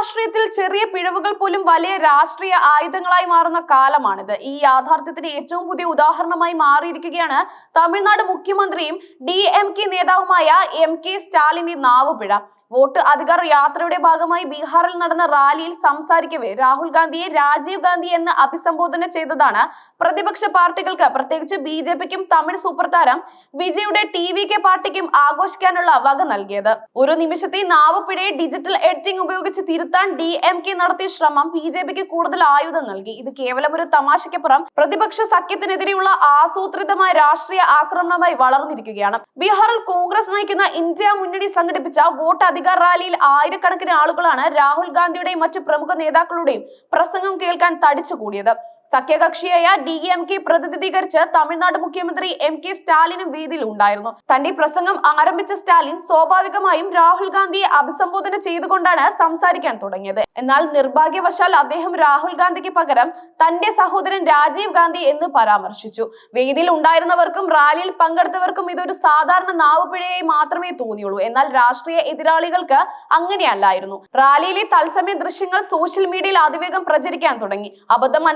രാഷ്ട്രീയത്തിൽ ചെറിയ പിഴവുകൾ പോലും വലിയ രാഷ്ട്രീയ ആയുധങ്ങളായി മാറുന്ന കാലമാണിത്. ഈ യാഥാർത്ഥ്യത്തിന് ഏറ്റവും പുതിയ ഉദാഹരണമായി മാറിയിരിക്കുകയാണ് തമിഴ്നാട് മുഖ്യമന്ത്രിയും ഡി എം കെ നേതാവുമായ എം കെ സ്റ്റാലിന്റെ നാവുപിഴ. വോട്ട് അധികാർ യാത്രയുടെ ഭാഗമായി ബീഹാറിൽ നടന്ന റാലിയിൽ സംസാരിക്കവേ രാഹുൽ ഗാന്ധിയെ രാജീവ് ഗാന്ധി എന്ന് അഭിസംബോധന ചെയ്തതാണ് പ്രതിപക്ഷ പാർട്ടികൾക്ക്. പ്രത്യേകിച്ച് ബി ജെ പിക്കും തമിഴ് സൂപ്പർ താരം വിജയുടെ ടി വി കെ പാർട്ടിക്കും ആഘോഷിക്കാനുള്ള വക നൽകിയത്. ഒരു നിമിഷത്തെ നാവുപിഴയെ ഡിജിറ്റൽ എഡിറ്റിംഗ് ഉപയോഗിച്ച് തിരുത്താൻ ഡി എം കെ നടത്തിയ ശ്രമം ബി ജെ പിക്ക് കൂടുതൽ ആയുധം നൽകി. ഇത് കേവലം ഒരു തമാശയ്ക്കപ്പുറം പ്രതിപക്ഷ സഖ്യത്തിനെതിരെയുള്ള ആസൂത്രിതമായ രാഷ്ട്രീയ ആക്രമണമായി വളർന്നിരിക്കുകയാണ്. ബീഹാറിൽ കോൺഗ്രസ് നയിക്കുന്ന ഇന്ത്യ മുന്നണി സംഘടിപ്പിച്ച വോട്ട് അധികാർ റാലിയിൽ ആയിരക്കണക്കിന് ആളുകളാണ് രാഹുൽ ഗാന്ധിയുടെയും മറ്റു പ്രമുഖ നേതാക്കളുടെയും പ്രസംഗം കേൾക്കാൻ തടിച്ചുകൂടിയത്. സഖ്യകക്ഷിയായ ഡി എം കെ പ്രതിനിധീകരിച്ച് തമിഴ്നാട് മുഖ്യമന്ത്രി എം കെ സ്റ്റാലിനും വേദിയിൽ ഉണ്ടായിരുന്നു. തന്റെ പ്രസംഗം ആരംഭിച്ച സ്റ്റാലിൻ സ്വാഭാവികമായും രാഹുൽ ഗാന്ധിയെ അഭിസംബോധന ചെയ്തുകൊണ്ടാണ് സംസാരിക്കാൻ തുടങ്ങിയത്. എന്നാൽ നിർഭാഗ്യവശാൽ അദ്ദേഹം രാഹുൽ ഗാന്ധിക്ക് പകരം തന്റെ സഹോദരൻ രാജീവ് ഗാന്ധി എന്ന് പരാമർശിച്ചു. വേദിയിൽ ഉണ്ടായിരുന്നവർക്കും റാലിയിൽ പങ്കെടുത്തവർക്കും ഇതൊരു സാധാരണ നാവുപിഴയായി മാത്രമേ തോന്നിയുള്ളൂ. എന്നാൽ രാഷ്ട്രീയ എതിരാളികൾക്ക് അങ്ങനെയല്ലായിരുന്നു. റാലിയിലെ തത്സമയ ദൃശ്യങ്ങൾ സോഷ്യൽ മീഡിയയിൽ അതിവേഗം പ്രചരിക്കാൻ തുടങ്ങി. അബദ്ധം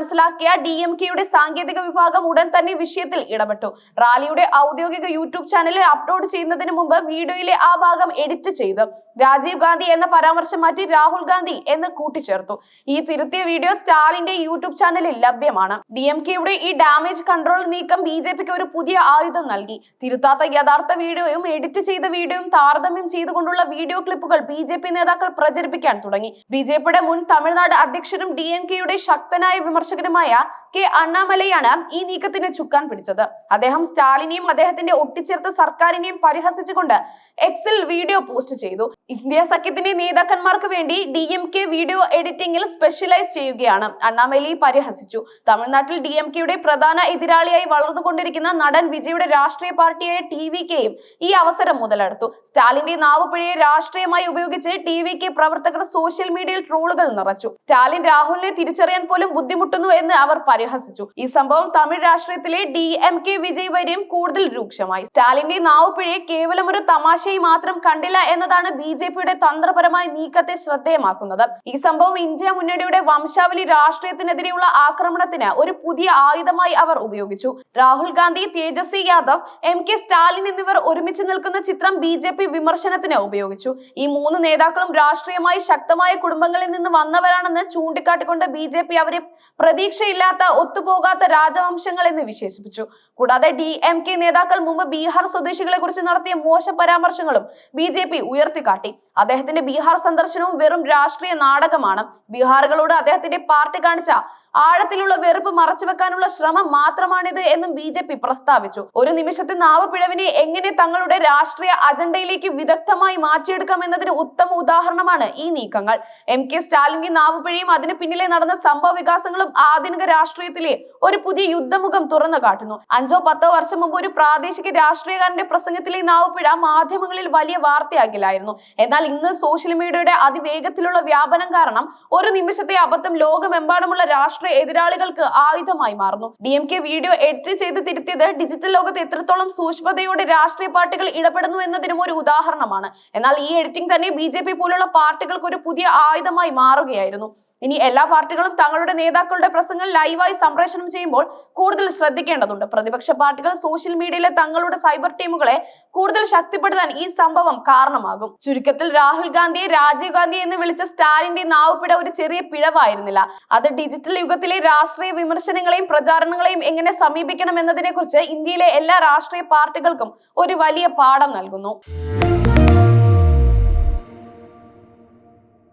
മനസ്സിലാക്കിയ ഡി എം കെയുടെ സാങ്കേതിക വിഭാഗം ഉടൻ തന്നെ വിഷയത്തിൽ ഇടപെട്ടു. റാലിയുടെ ഔദ്യോഗിക യൂട്യൂബ് ചാനലിൽ അപ്ലോഡ് ചെയ്യുന്നതിന് മുമ്പ് വീഡിയോയിലെ ആ ഭാഗം എഡിറ്റ് ചെയ്തു. രാജീവ് ഗാന്ധി എന്ന പരാമർശം മാറ്റി രാഹുൽ ഗാന്ധി എന്ന് കൂട്ടിച്ചേർത്തു. ഈ തിരുത്തിയ വീഡിയോ സ്റ്റാലിന്റെ യൂട്യൂബ് ചാനലിൽ ലഭ്യമാണ്. ഡി എം കെയുടെ ഈ ഡാമേജ് കൺട്രോൾ നീക്കം ബി ജെ പിക്ക് ഒരു പുതിയ ആയുധം നൽകി. തിരുത്താത്ത യഥാർത്ഥ വീഡിയോയും എഡിറ്റ് ചെയ്ത വീഡിയോയും താരതമ്യം ചെയ്തുകൊണ്ടുള്ള വീഡിയോ ക്ലിപ്പുകൾ ബി ജെ പി നേതാക്കൾ പ്രചരിപ്പിക്കാൻ തുടങ്ങി. ബി ജെ പിയുടെ മുൻ തമിഴ്നാട് അധ്യക്ഷനും ഡി എം കെയുടെ ശക്തനായ വിമർശകനുമായ കെ അണ്ണാമലയാണ് ഈ നീക്കത്തിന് ചുക്കാൻ പിടിച്ചത്. അദ്ദേഹം സ്റ്റാലിനെയും അദ്ദേഹത്തിന്റെ ഒട്ടിച്ചേർത്ത സർക്കാരിനെയും പരിഹസിച്ചുകൊണ്ട് എക്സിൽ വീഡിയോ പോസ്റ്റ് ചെയ്തു. ഇന്ത്യ സഖ്യത്തിന്റെ നേതാക്കന്മാർക്ക് വേണ്ടി ഡി എം കെ വീഡിയോ എഡിറ്റിംഗിൽ സ്പെഷ്യലൈസ് ചെയ്യുകയാണ്. അണ്ണാമലി പരിഹസിച്ചു. തമിഴ്നാട്ടിൽ ഡി എം കെയുടെ പ്രധാന എതിരാളിയായി വളർന്നുകൊണ്ടിരിക്കുന്ന നടൻ വിജയുടെ രാഷ്ട്രീയ പാർട്ടിയായ ടി വി കെയും ഈ അവസരം മുതലെടുത്തു. സ്റ്റാലിന്റെ നാവുപിഴയെ രാഷ്ട്രീയമായി ഉപയോഗിച്ച് ടി വി കെ പ്രവർത്തകർ സോഷ്യൽ മീഡിയയിൽ ട്രോളുകൾ നിറച്ചു. സ്റ്റാലിൻ രാഹുലിനെ തിരിച്ചറിയാൻ പോലും ബുദ്ധിമുട്ടുന്നു എന്ന് അവർ പരിഹസിച്ചു. ഈ സംഭവം തമിഴ് രാഷ്ട്രീയത്തിലെ ഡി എം കെ വിജയ് വരെയും കൂടുതൽ രൂക്ഷമായി. സ്റ്റാലിന്റെ നാവുപിഴയെ കേവലം ഒരു തമാശയായി മാത്രം കണ്ടില്ല എന്നതാണ് ബി ജെ പിയുടെ തന്ത്രപരമായ നീക്കത്തെ ശ്രദ്ധേയമാക്കുന്നത്. ഈ സംഭവം ഇന്ത്യ മുന്നണിയുടെ വംശാവലി രാഷ്ട്രീയത്തിനെതിരെയുള്ള ആക്രമണത്തിന് ഒരു പുതിയ ആയുധമായി അവർ ഉപയോഗിച്ചു. രാഹുൽ ഗാന്ധി തേജസ്വി യാദവ് എം കെ സ്റ്റാലിൻ എന്നിവർ ഒരുമിച്ച് നിൽക്കുന്ന ചിത്രം ബി ജെ പി വിമർശനത്തിന് ഉപയോഗിച്ചു. ഈ മൂന്ന് നേതാക്കളും രാഷ്ട്രീയമായി ശക്തമായ കുടുംബങ്ങളിൽ നിന്ന് വന്നവരാണെന്ന് ചൂണ്ടിക്കാട്ടിക്കൊണ്ട് ബി ജെ പി അവരെ പ്രതീക്ഷയില്ലാത്ത ഒത്തുപോകാത്ത രാജവംശങ്ങൾ എന്ന് വിശേഷിപ്പിച്ചു. കൂടാതെ ഡി എം കെ നേതാക്കൾ മുമ്പ് ബീഹാർ സ്വദേശികളെ കുറിച്ച് നടത്തിയ മോശ പരാമർശങ്ങളും ബി ജെ പി ഉയർത്തിക്കാട്ടി. അദ്ദേഹത്തിന്റെ ബീഹാർ സന്ദർശനവും വെറും രാഷ്ട്രീയ നാടകമാണ്. ബീഹാറുകളോട് അദ്ദേഹത്തിന്റെ പാർട്ടി കാണിച്ച ആഴത്തിലുള്ള വെറുപ്പ് മറച്ചുവെക്കാനുള്ള ശ്രമം മാത്രമാണിത് എന്നും ബി ജെ പി പ്രസ്താവിച്ചു. ഒരു നിമിഷത്തെ നാവ് പിഴവിനെ എങ്ങനെ തങ്ങളുടെ രാഷ്ട്രീയ അജണ്ടയിലേക്ക് വിദഗ്ധമായി മാറ്റിയെടുക്കാം എന്നതിന് ഉത്തമ ഉദാഹരണമാണ് ഈ നീക്കങ്ങൾ. എം കെ സ്റ്റാലിന്റെ നാവുപിഴയും അതിന് പിന്നിലെ നടന്ന സംഭവ വികാസങ്ങളും ആധുനിക രാഷ്ട്രീയത്തിലെ ഒരു പുതിയ യുദ്ധമുഖം തുറന്നു കാട്ടുന്നു. അഞ്ചോ പത്തോ വർഷം മുമ്പ് ഒരു പ്രാദേശിക രാഷ്ട്രീയക്കാരന്റെ പ്രസംഗത്തിലെ നാവുപിഴ മാധ്യമങ്ങളിൽ വലിയ വാർത്തയാകില്ലായിരുന്നു. എന്നാൽ ഇന്ന് സോഷ്യൽ മീഡിയയുടെ അതിവേഗത്തിലുള്ള വ്യാപനം കാരണം ഒരു നിമിഷത്തെ അബദ്ധം ലോകമെമ്പാടുമുള്ള രാഷ്ട്രീയ എതിരാളികൾക്ക് ആയുധമായി മാറുന്നു. D M K video edit ചെയ്ത് തിരുത്തിയത് ഡിജിറ്റൽ ലോകത്ത് എത്രത്തോളം സൂക്ഷ്മതയോടെ രാഷ്ട്രീയ പാർട്ടികൾ ഇടപെടുന്നു എന്നതിനും ഒരു ഉദാഹരണമാണ്. എന്നാൽ ഈ എഡിറ്റിംഗ് തന്നെ ബി പോലുള്ള പാർട്ടികൾക്ക് ഒരു പുതിയ ആയുധമായി മാറുകയായിരുന്നു. ഇനി എല്ലാ പാർട്ടികളും തങ്ങളുടെ നേതാക്കളുടെ പ്രസംഗം ലൈവായി സംപ്രേഷണം ചെയ്യുമ്പോൾ കൂടുതൽ ശ്രദ്ധിക്കേണ്ടതുണ്ട്. പ്രതിപക്ഷ പാർട്ടികൾ സോഷ്യൽ മീഡിയയിലെ തങ്ങളുടെ സൈബർ ടീമുകളെ കൂടുതൽ ശക്തിപ്പെടുത്താൻ ഈ സംഭവം കാരണമാകും. ചുരുക്കത്തിൽ രാഹുൽ ഗാന്ധിയെ രാജീവ് ഗാന്ധി എന്ന് വിളിച്ച സ്റ്റാലിന്റെ നാവുപിട ഒരു ചെറിയ പിഴവായിരുന്നില്ല. അത് ഡിജിറ്റൽ യുഗത്തിലെ രാഷ്ട്രീയ വിമർശനങ്ങളെയും പ്രചാരണങ്ങളെയും എങ്ങനെ സമീപിക്കണം എന്നതിനെ കുറിച്ച് ഇന്ത്യയിലെ എല്ലാ രാഷ്ട്രീയ പാർട്ടികൾക്കും ഒരു വലിയ പാഠം നൽകുന്നു.